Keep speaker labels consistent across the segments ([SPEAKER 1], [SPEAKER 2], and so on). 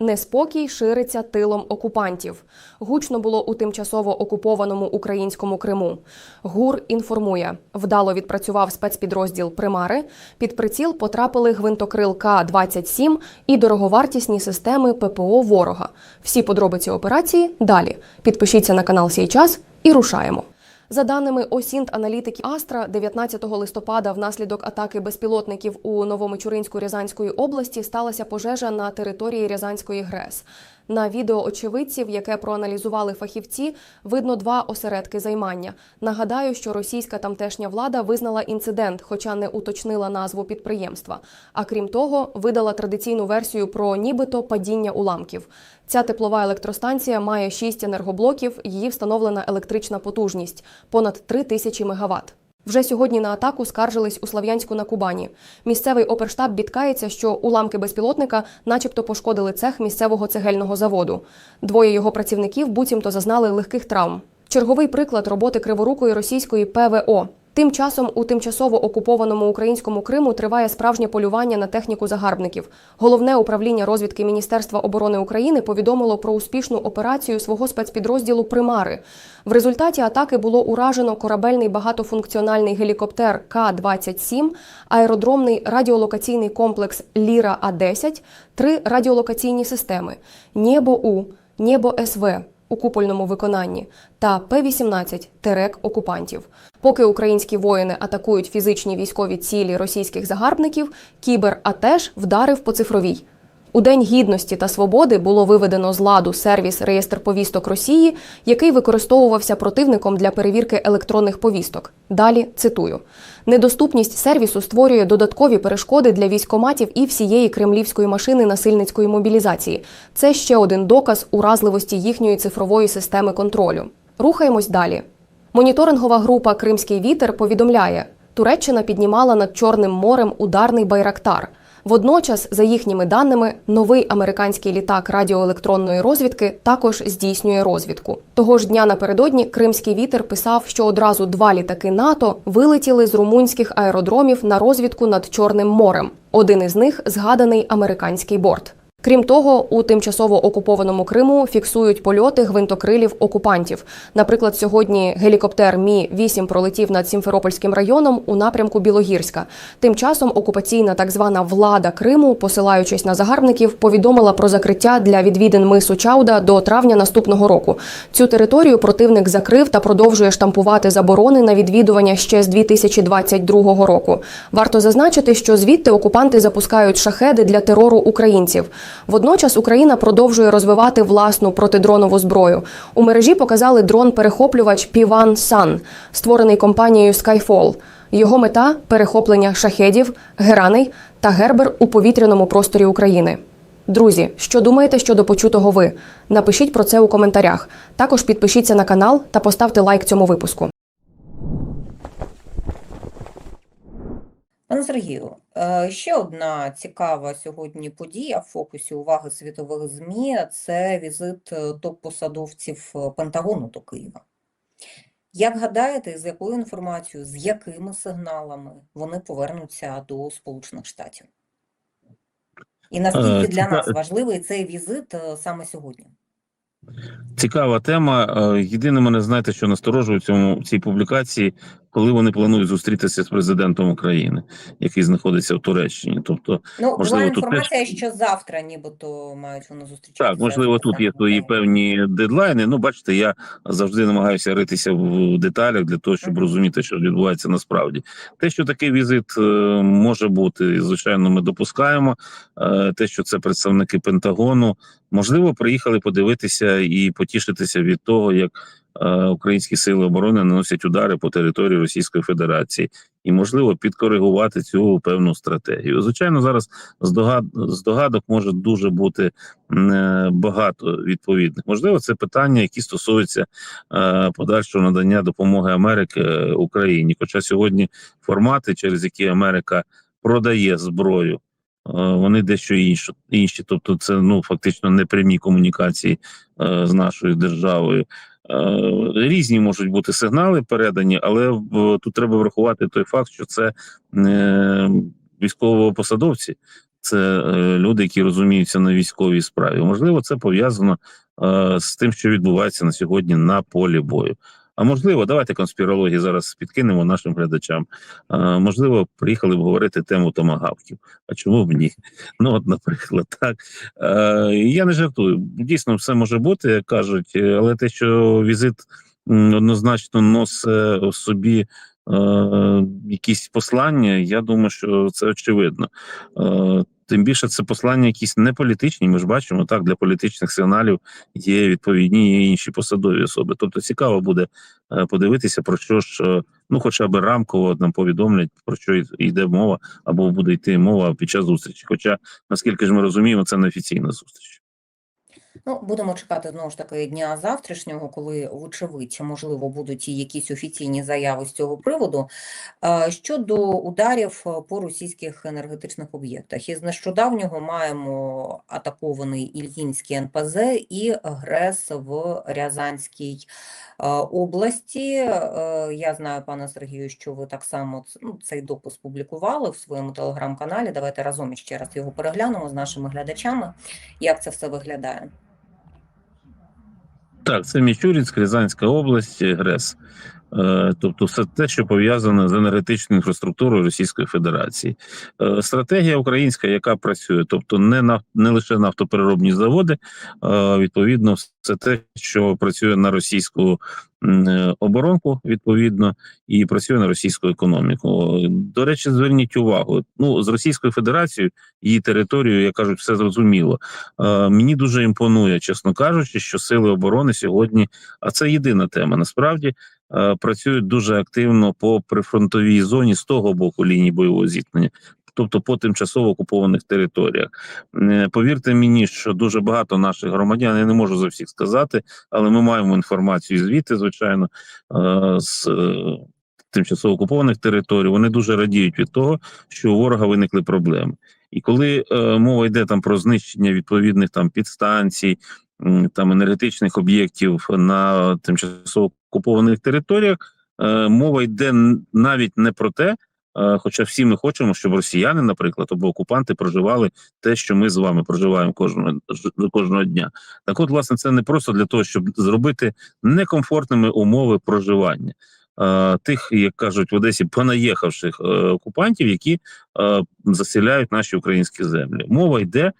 [SPEAKER 1] Неспокій шириться тилом окупантів. Гучно було у тимчасово окупованому українському Криму. ГУР інформує, вдало відпрацював спецпідрозділ Примари. Під приціл потрапили гвинтокрил К-27 і дороговартісні системи ППО ворога. Всі подробиці операції далі. Підпишіться на канал «Сій час» і рушаємо. За даними осінт аналітиків Астра, 19 листопада внаслідок атаки безпілотників у Новомичуринську Рязанської області сталася пожежа на території Рязанської ГРЕС. На відео очевидців, яке проаналізували фахівці, видно два осередки займання. Нагадаю, що російська тамтешня влада визнала інцидент, хоча не уточнила назву підприємства. А крім того, видала традиційну версію про нібито падіння уламків. Ця теплова електростанція має 6 енергоблоків. Її встановлена електрична потужність понад 3 тисячі мегаватт. Вже сьогодні на атаку скаржились у Слав'янську на Кубані. Місцевий оперштаб бідкається, що уламки безпілотника, начебто, пошкодили цех місцевого цегельного заводу. Двоє його працівників буцімто зазнали легких травм. Черговий приклад роботи криворукої російської ПВО. Тим часом у тимчасово окупованому українському Криму триває справжнє полювання на техніку загарбників. Головне управління розвідки Міністерства оборони України повідомило про успішну операцію свого спецпідрозділу Примари. В результаті атаки було уражено корабельний багатофункціональний гелікоптер К-27, аеродромний радіолокаційний комплекс Ліра А-10, три радіолокаційні системи Небо У, Небо СВ у купольному виконанні та П-18 терек окупантів. Поки українські воїни атакують фізичні військові цілі російських загарбників, кібер АТЕШ вдарив по цифровій. У День гідності та свободи було виведено з ладу сервіс реєстр повісток Росії, який використовувався противником для перевірки електронних повісток. Далі цитую: недоступність сервісу створює додаткові перешкоди для військоматів і всієї кремлівської машини насильницької мобілізації. Це ще один доказ уразливості їхньої цифрової системи контролю. Рухаємось далі. Моніторингова група Кримський вітер повідомляє, Туреччина піднімала над Чорним морем ударний байрактар. Водночас, за їхніми даними, новий американський літак радіоелектронної розвідки також здійснює розвідку. Того ж дня напередодні Кримський вітер писав, що одразу два літаки НАТО вилетіли з румунських аеродромів на розвідку над Чорним морем. Один із них згаданий американський борт. Крім того, у тимчасово окупованому Криму фіксують польоти гвинтокрилів окупантів. Наприклад, сьогодні гелікоптер Мі 8 пролетів над Сімферопольським районом у напрямку Білогірська. Тим часом окупаційна так звана влада Криму, посилаючись на загарбників, повідомила про закриття для відвідин мису Чауда до травня наступного року. Цю територію противник закрив та продовжує штампувати заборони на відвідування ще з 2022 року. Варто зазначити, що звідти окупанти запускають шахеди для терору українців. Водночас Україна продовжує розвивати власну протидронову зброю. У мережі показали дрон-перехоплювач Піван Сан, створений компанією Skyfall. Його мета перехоплення шахедів, гераней та гербер у повітряному просторі України. Друзі, що думаєте щодо почутого ви? Напишіть про це у коментарях. Також підпишіться на канал та поставте лайк цьому випуску.
[SPEAKER 2] Пане Сергію, ще одна цікава сьогодні подія в фокусі уваги світових ЗМІ – це візит е, топ-посадовців е, Пентагону до Києва. Як гадаєте, з якою інформацією, з якими сигналами вони повернуться до Сполучених Штатів? І наскільки для нас важливий цей візит е, саме сьогодні?
[SPEAKER 3] Цікава тема. Е, Єдине мене знаєте, що насторожує в цьому в цій публікації, коли вони планують зустрітися з президентом України, який знаходиться в Туреччині. Тобто,
[SPEAKER 2] Ну, була
[SPEAKER 3] Можливо, тут
[SPEAKER 2] інформація, що завтра нібито мають вони зустрічатися.
[SPEAKER 3] так, можливо, тут є свої певні дедлайни. Ну, бачите, я завжди намагаюся ритися в деталях для того, щоб розуміти, що відбувається насправді. Те, що такий візит е, може бути, звичайно, ми допускаємо. Е, Те, що це представники Пентагону, можливо, приїхали подивитися і потішитися від того, як українські сили оборони наносять удари по території Російської Федерації, і можливо підкоригувати цю певну стратегію. Звичайно, зараз здогад... здогадок може дуже бути е, багато відповідних. Можливо, це питання, які стосуються е, подальшого надання допомоги Америки е, Україні. Хоча сьогодні формати, через які Америка продає зброю. Е, Вони дещо інші, інші, тобто це ну фактично непрямі комунікації е, з нашою державою. Е, Різні можуть бути сигнали передані, але тут треба врахувати той факт, що це військовопосадовці, це люди, які розуміються на військовій справі. Можливо, це пов'язано з тим, що відбувається на сьогодні на полі бою. А можливо, давайте конспірології зараз підкинемо нашим глядачам. Е, можливо, приїхали б говорити тему томагавків. А чому б ні? Ну, от, наприклад, так. Е, я не жартую. Дійсно, все може бути, як кажуть, е, але те, що візит однозначно носить в собі е, якісь послання, я думаю, що це очевидно. Тим більше це послання якісь не політичні. Ми ж бачимо так, для політичних сигналів є відповідні і інші посадові особи. Тобто цікаво буде е, подивитися, про що ж, е, ну хоча б рамково нам повідомлять, про що йде мова, або буде йти мова під час зустрічі. Хоча, наскільки ж ми розуміємо, це не офіційна зустріч.
[SPEAKER 2] Ну, будемо чекати знову ж таки дня завтрашнього, коли, вочевидь, можливо, будуть і якісь офіційні заяви з цього приводу. Щодо ударів по російських енергетичних об'єктах, із нещодавнього маємо атакований Ільїнський НПЗ і ГРЕС в Рязанській області. Я знаю, пане Сергію, що ви так само ну, цей допис публікували в своєму телеграм-каналі. Давайте разом іще раз його переглянемо з нашими глядачами, як це все виглядає.
[SPEAKER 3] Так, це Мічурінськ, Рязанська область, ГРЕС. Е, Тобто, все те, що пов'язане з енергетичною інфраструктурою Російської Федерації. Е, Стратегія українська, яка працює, тобто не на не лише нафтопереробні заводи, е, відповідно, все те, що працює на російську е, оборонку, відповідно, і працює на російську економіку. До речі, зверніть увагу. Ну з Російською Федерацією її територію, як кажуть, все зрозуміло. Мені дуже імпонує, чесно кажучи, що сили оборони сьогодні, а це єдина тема. Насправді працюють дуже активно по прифронтовій зоні з того боку лінії бойового зіткнення. Тобто по тимчасово окупованих територіях, Е, повірте мені, що дуже багато наших громадян, я не можу за всіх сказати, але ми маємо інформацію звідти, звичайно, е, з е, тимчасово окупованих територій. Вони дуже радіють від того, що у ворога виникли проблеми. І коли е, мова йде там про знищення відповідних там підстанцій, там енергетичних об'єктів на тимчасово окупованих територіях, е, мова йде навіть не про те, е, хоча всі ми хочемо, щоб росіяни, наприклад, або окупанти проживали те, що ми з вами проживаємо кожного кожного дня. Так, от, власне, це не просто для того, щоб зробити некомфортними умови проживання. е, Тих, як кажуть в Одесі, понаїхавших окупантів, які заселяють наші українські землі. Мова йде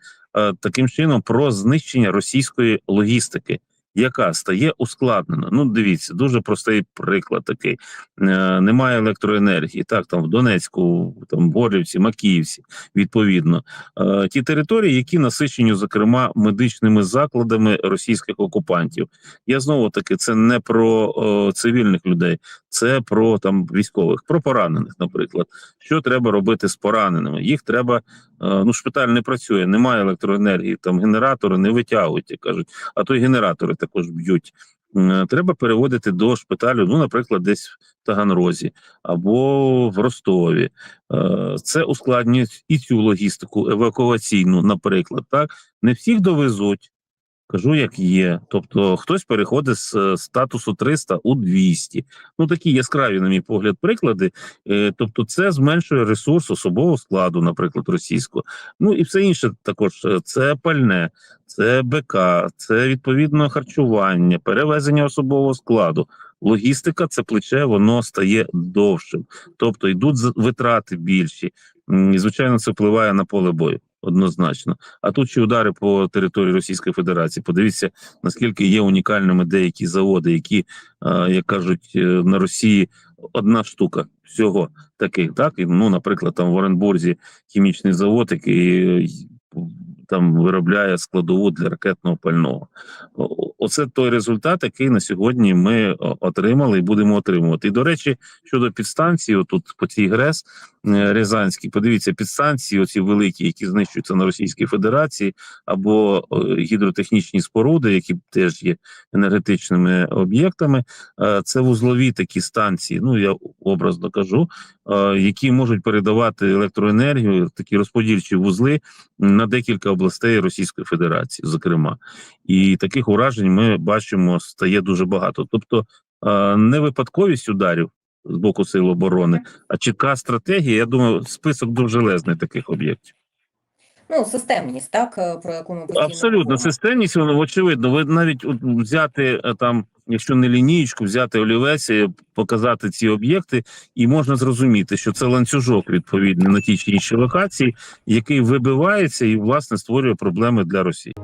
[SPEAKER 3] таким чином про знищення російської логістики, яка стає ускладнена. Ну, дивіться, дуже простий приклад такий: Е, немає електроенергії. Так, там в Донецьку, там Борівці, Макіївці, відповідно, Е, ті території, які насичені, зокрема, медичними закладами російських окупантів. Я знову таки це не про е, цивільних людей, це про там військових, про поранених, наприклад. Що треба робити з пораненими? Їх треба. Е, Ну, шпиталь не працює, немає електроенергії, там генератори не витягують, як кажуть, а то й генератори також б'ють. Е, Треба переводити до шпиталю, ну, наприклад, десь в Таганрозі або в Ростові. Е, Це ускладнює і цю логістику евакуаційну, наприклад. Так не всіх довезуть. Кажу, як є. Тобто, хтось переходить з е, статусу 300 у 200. Ну такі яскраві, на мій погляд, приклади. Е, Тобто, це зменшує ресурс особового складу, наприклад, російського. Ну і все інше також е, це пальне, це БК, це відповідно харчування, перевезення особового складу. Логістика це плече, воно стає довшим, тобто йдуть витрати більші. І звичайно, це впливає на поле бою однозначно. А тут ще удари по території Російської Федерації. Подивіться, наскільки є унікальними деякі заводи, які, е, як кажуть, е, на Росії одна штука всього таких. Так і ну, наприклад, там в Оренбурзі хімічний завод, який е, там виробляє складову для ракетного пального. Оце той результат, який на сьогодні ми отримали і будемо отримувати. І до речі, щодо підстанції, отут по цій ГРЕС е, Рязанській, подивіться, підстанції, оці великі, які знищуються на Російській Федерації, або е, гідротехнічні споруди, які теж є енергетичними об'єктами. Е, Це вузлові такі станції. Ну я образно кажу, е, які можуть передавати електроенергію, такі розподільчі вузли на декілька областей Російської Федерації, зокрема, і таких уражень ми бачимо стає дуже багато. Тобто, е, не випадковість ударів з боку сил оборони, а чітка стратегія. Я думаю, список довжелезний таких об'єктів.
[SPEAKER 2] Ну, системність, так, е, про яку ми постійно
[SPEAKER 3] Абсолютно,
[SPEAKER 2] говоримо.
[SPEAKER 3] системність, воно очевидно. Ви навіть взяти е, там, якщо не лінієчку, взяти олівець, показати ці об'єкти, і можна зрозуміти, що це ланцюжок відповідно на тій чи іншій локації, який вибивається і власне створює проблеми для Росії.